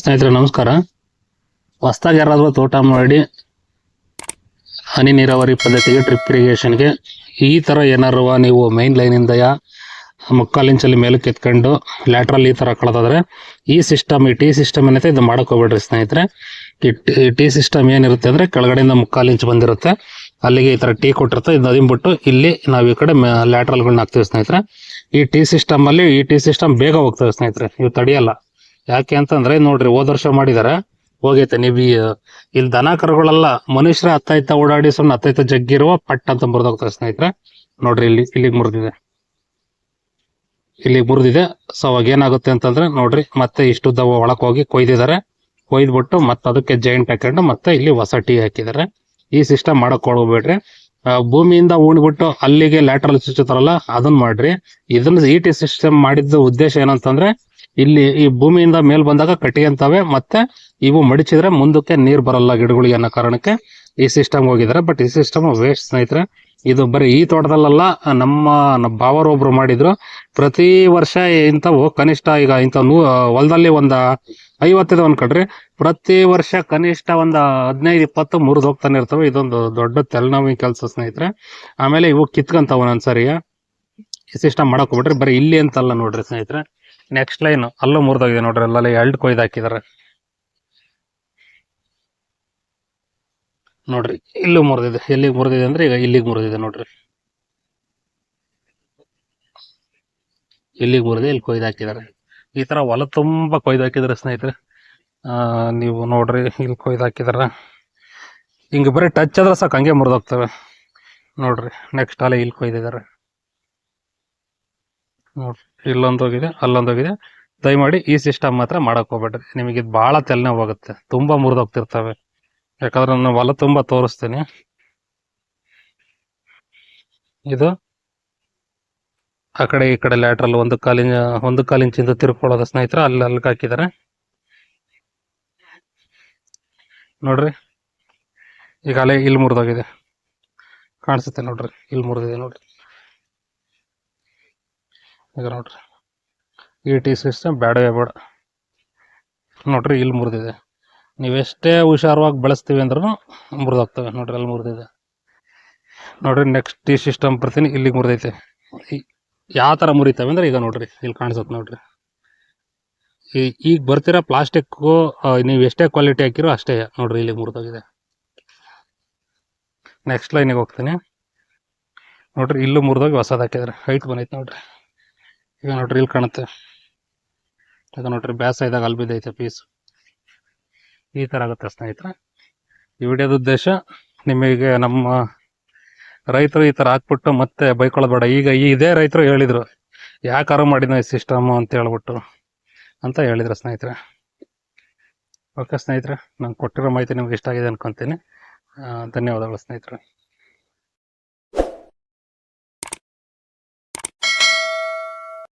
ಸ್ನೇಹಿತರೆ, ನಮಸ್ಕಾರ. ಹೊಸ್ದಾಗಿ ಯಾರಾದರೂ ತೋಟ ಮಾಡಿ ಹನಿ ನೀರಾವರಿ ಪದ್ಧತಿಗೆ, ಡ್ರಿಪ್ ಇರಿಗೇಷನ್ಗೆ ಈ ಥರ ಏನಾರು ನೀವು ಮೈನ್ ಲೈನಿಂದ ಯಾ ಮುಕ್ಕಾಲಿಂಚಲ್ಲಿ ಮೇಲಕ್ಕೆ ಎತ್ಕೊಂಡು ಲ್ಯಾಟ್ರಲ್ ಈ ಥರ ಕಳೆದಾದ್ರೆ ಈ ಸಿಸ್ಟಮ್ ಈ ಟಿ ಸಿಸ್ಟಮ್ ಏನೈತೆ ಇದು ಮಾಡ್ಕೋಬೇಡ್ರಿ ಸ್ನೇಹಿತರೆ. ಈ ಟಿ ಸಿಸ್ಟಮ್ ಏನಿರುತ್ತೆ ಅಂದರೆ ಕೆಳಗಡೆಯಿಂದ ಮುಕ್ಕಾಲಿಂಚ್ ಬಂದಿರುತ್ತೆ. ಅಲ್ಲಿಗೆ ಈ ಥರ ಟೀ ಕೊಟ್ಟಿರುತ್ತೆ. ಇದು ಅದಿಂಬಿಟ್ಟು ಇಲ್ಲಿ ನಾವು ಈ ಕಡೆ ಲ್ಯಾಟ್ರಲ್ಗಳನ್ನ ಹಾಕ್ತೀವಿ ಸ್ನೇಹಿತರೆ. ಈ ಟಿ ಸಿಸ್ಟಮಲ್ಲಿ ಈ ಟಿ ಸಿಸ್ಟಮ್ ಬೇಗ ಹೋಗ್ತವೆ ಸ್ನೇಹಿತರೆ. ಇವು ತಡೆಯಲ್ಲ. ಯಾಕೆ ಅಂತಂದ್ರೆ ನೋಡ್ರಿ ಹೋದ ವರ್ಷ ಮಾಡಿದಾರೆ. ಹೋಗೈತೆ, ನೀವು ಇಲ್ಲಿ ದನ ಕರುಗಳೆಲ್ಲ ಮನುಷ್ಯರ ಹತ್ತೈತ ಓಡಾಡಿ ಸುಮ್ಮನೆ ಹತ್ತೈತ ಜಗ್ಗಿರುವ ಪಟ್ ಅಂತ ಮುರಿದೋಗ್ತಾರೆ ಸ್ನೇಹಿತರೆ. ನೋಡ್ರಿ ಇಲ್ಲಿ, ಇಲ್ಲಿಗೆ ಮುರಿದಿದೆ. ಇಲ್ಲಿಗೆ ಮುರಿದಿದೆ. ಸೊ ಅವಾಗ ಏನಾಗುತ್ತೆ ಅಂತಂದ್ರೆ, ನೋಡ್ರಿ, ಮತ್ತೆ ಇಷ್ಟು ದವ ಒಳಕ್ ಹೋಗಿ ಕೊಯ್ದಿದ್ದಾರೆ ಕೊಯ್ದ್ಬಿಟ್ಟು ಮತ್ತೆ ಅದಕ್ಕೆ ಜೈಂಟ್ ಹಾಕೊಂಡು ಮತ್ತೆ ಇಲ್ಲಿ ಹೊಸ ಟೀ ಹಾಕಿದ್ದಾರೆ ಈ ಸಿಸ್ಟಮ್ ಮಾಡಕ್ ಹೋಗ್ಬೇಡ್ರಿ. ಭೂಮಿಯಿಂದ ಉಣ್ಬಿಟ್ಟು ಅಲ್ಲಿಗೆ ಲ್ಯಾಟ್ರಲ್ ಚುಚ್ಚುತ್ತಾರಲ್ಲ ಅದನ್ನ ಮಾಡ್ರಿ. ಇದನ್ನ ಈ ಟಿ ಸಿಸ್ಟಮ್ ಮಾಡಿದ ಉದ್ದೇಶ ಏನಂತಂದ್ರೆ ಇಲ್ಲಿ ಈ ಭೂಮಿಯಿಂದ ಮೇಲ್ ಬಂದಾಗ ಕಟ್ಟಿಗೆಂತವೆ ಮತ್ತೆ ಇವು ಮಡಿಚಿದ್ರೆ ಮುಂದಕ್ಕೆ ನೀರ್ ಬರಲ್ಲ ಗಿಡಗಳಿಗೆ ಅನ್ನೋ ಕಾರಣಕ್ಕೆ ಈ ಸಿಸ್ಟಮ್ ಹೋಗಿದ್ದಾರೆ ಬಟ್ ಈ ಸಿಸ್ಟಮ್ ವೇಸ್ಟ್ ಸ್ನೇಹಿತರೆ, ಇದು ಬರೀ ಈ ತೋಟದಲ್ಲೆಲ್ಲ, ನಮ್ಮ ಭಾವರೊಬ್ರು ಮಾಡಿದ್ರು. ಪ್ರತಿ ವರ್ಷ ಇಂಥವು ಕನಿಷ್ಠ ಈಗ ಇಂಥ ನೂ, ಹೊಲದಲ್ಲಿ ಒಂದ ಐವತ್ತಿದೆ ಅನ್ಕೊಳ್ರಿ ಪ್ರತಿ ವರ್ಷ ಕನಿಷ್ಠ ಒಂದು ಹದಿನೈದು, ಇಪ್ಪತ್ತು, ಮುರಿದು ಹೋಗ್ತಾನೆ ಇರ್ತವೆ. ಇದೊಂದು ದೊಡ್ಡ ತಲೆನೋವಿನ ಕೆಲಸ ಸ್ನೇಹಿತರೆ. ಆಮೇಲೆ ಇವು ಕಿತ್ಕೊಂತಾವ ಒಂದೊಂದ್ಸರಿಯ ಈ ಸಿಸ್ಟಮ್ ಮಾಡಕ್ ಹೋಗ್ಬಿಟ್ರಿ ಬರೀ ಇಲ್ಲಿ ಅಂತಲ್ಲ ನೋಡ್ರಿ ಸ್ನೇಹಿತರೆ. ನೆಕ್ಸ್ಟ್ ಲೈನ್ ಅಲ್ಲೂ ಮುರಿದೋಗಿದೆ ನೋಡ್ರಿ, ಅಲ್ಲಲ್ಲಿ ಎಲ್ಡ್ ಕೊಯ್ದು ಹಾಕಿದಾರೆ. ನೋಡ್ರಿ, ಇಲ್ಲೂ ಮುರಿದಿದೆ, ಎಲ್ಲಿಗೆ ಮುರಿದಿದೆ ಅಂದ್ರೆ ಈಗ ಇಲ್ಲಿಗೆ ಮುರಿದಿದೆ ನೋಡ್ರಿ. ಇಲ್ಲಿಗೆ ಮುರಿದೆ, ಇಲ್ಲಿ ಕೊಯ್ದು ಹಾಕಿದಾರೆ. ಈ ತರ ಹೊಲ ತುಂಬಾ ಕೊಯ್ದು ಹಾಕಿದ್ರೆ ಸ್ನೇಹಿತರೆ. ನೀವು ನೋಡ್ರಿ, ಇಲ್ಲಿ ಕೊಯ್ದು ಹಾಕಿದಾರ. ಹಿಂಗ ಬರೀ ಟಚ್ ಆದ್ರೆ ಸಾಕು, ಹಂಗೆ ಮುರಿದೋಗ್ತವೆ. ನೋಡ್ರಿ ನೆಕ್ಸ್ಟ್ ಅಲ್ಲೇ ಇಲ್ಲಿ ಕೊಯ್ದಿದ್ದಾರೆ. ನೋಡ್ರಿ ಇಲ್ಲೊಂದು ಹೋಗಿದೆ, ಅಲ್ಲೊಂದು ಹೋಗಿದೆ. ದಯಮಾಡಿ ಈ ಸಿಸ್ಟಮ್ ಮಾತ್ರ ಮಾಡಕ್ ಹೋಗ್ಬೇಡ್ರಿ. ನಿಮಗೆ ಇದು ಭಾಳ ತಲೆನೋವು ಹೋಗುತ್ತೆ ತುಂಬಾ ಮುರಿದೋಗ್ತಿರ್ತವೆ. ಯಾಕಂದ್ರೆ ನಾನು ಹೊಲ ತುಂಬಾ ತೋರಿಸ್ತೀನಿ. ಇದು ಆ ಕಡೆ ಈ ಕಡೆ ಲ್ಯಾಟ್ರಲ್ ಒಂದು ಕಾಲಿನ ಒಂದು ಕಾಲಿನ ಇಂಚಿಂದ ತಿರ್ಕೊಳ್ಳೋದ ಸ್ನೇಹಿತರೆ, ಅಲ್ಲಿ ಅಲ್ಲಿಗೆ ಹಾಕಿದ್ದಾರೆ. ನೋಡ್ರಿ. ಈಗ ಅಲೆ ಇಲ್ಲಿ ಮುರಿದೋಗಿದೆ. ಕಾಣಿಸುತ್ತೆ ನೋಡ್ರಿ. ಇಲ್ಲಿ ಮುರಿದಿದೆ ನೋಡ್ರಿ. ಈಗ ನೋಡ್ರಿ. ಈ ಟಿ ಸಿಸ್ಟಮ್ ಬೇಡವೇ ಬೇಡ. ನೋಡ್ರಿ, ಇಲ್ಲಿ ಮುರಿದಿದೆ. ನೀವೆಷ್ಟೇ ಹುಷಾರವಾಗಿ ಬೆಳೆಸ್ತೀವಿ ಅಂದ್ರೂ ಮುರಿದೋಗ್ತವೆ. ನೋಡ್ರಿ, ಅಲ್ಲಿ ಮುರಿದಿದೆ. ನೋಡ್ರಿ ನೆಕ್ಸ್ಟ್ ಟಿ ಸಿಸ್ಟಮ್ ಬರ್ತೀನಿ. ಇಲ್ಲಿಗೆ ಮುರಿದೈತೆ. ಯಾವ ಥರ ಮುರಿತವೆ ಅಂದ್ರೆ ಈಗ ನೋಡ್ರಿ, ಇಲ್ಲಿ ಕಾಣಿಸುತ್ತೆ ನೋಡ್ರಿ. ಈ- ಈಗ ಬರ್ತಿರೋ ಪ್ಲಾಸ್ಟಿಕ್ಕು ನೀವು ಎಷ್ಟೇ ಕ್ವಾಲಿಟಿ ಹಾಕಿರೋ ಅಷ್ಟೇ ನೋಡ್ರಿ, ಇಲ್ಲಿಗೆ ಮುರಿದೋಗಿದೆ. ನೆಕ್ಸ್ಟ್ ಲೈನಿಗೆ ಹೋಗ್ತೀನಿ. ನೋಡ್ರಿ, ಇಲ್ಲೂ ಮುರಿದೋಗಿ ಹೊಸದು ಹಾಕಿದ್ರೆ ಹೈಟ್ ಬಂದೈತೆ ನೋಡ್ರಿ. ಈಗ ನೋಡ್ರಿ ಇಲ್ಲಿ ಕಾಣುತ್ತೆ. ಈಗ ನೋಡ್ರಿ ಬ್ಯಾಸ ಇದ್ದಾಗ ಅಲ್ಲಿ ಬಿದ್ದೈತೆ ಪೀಸ್ ಈ ಥರ ಆಗುತ್ತೆ ಸ್ನೇಹಿತರೆ. ಈ ವಿಡಿಯೋದ ಉದ್ದೇಶ ನಿಮಗೆ ನಮ್ಮ ರೈತರು ಈ ಥರ ಹಾಕ್ಬಿಟ್ಟು ಮತ್ತೆ ಬೈಕೊಳ್ಳೋದು ಈಗ ಈ ಇದೇ ರೈತರು ಹೇಳಿದ್ರು ಯಾಕಾರ ಮಾಡಿದ ಈ ಸಿಸ್ಟಮ್ ಅಂತ ಹೇಳ್ಬಿಟ್ಟು ಅಂತ ಹೇಳಿದ್ರು ಸ್ನೇಹಿತರೆ. ಓಕೆ ಸ್ನೇಹಿತರೆ ನಾನು ಕೊಟ್ಟಿರೋ ಮಾಹಿತಿ ನಿಮ್ಗೆ ಇಷ್ಟ ಆಗಿದೆ ಅನ್ಕೊಂತೀನಿ. ಧನ್ಯವಾದಗಳು ಸ್ನೇಹಿತರೆ.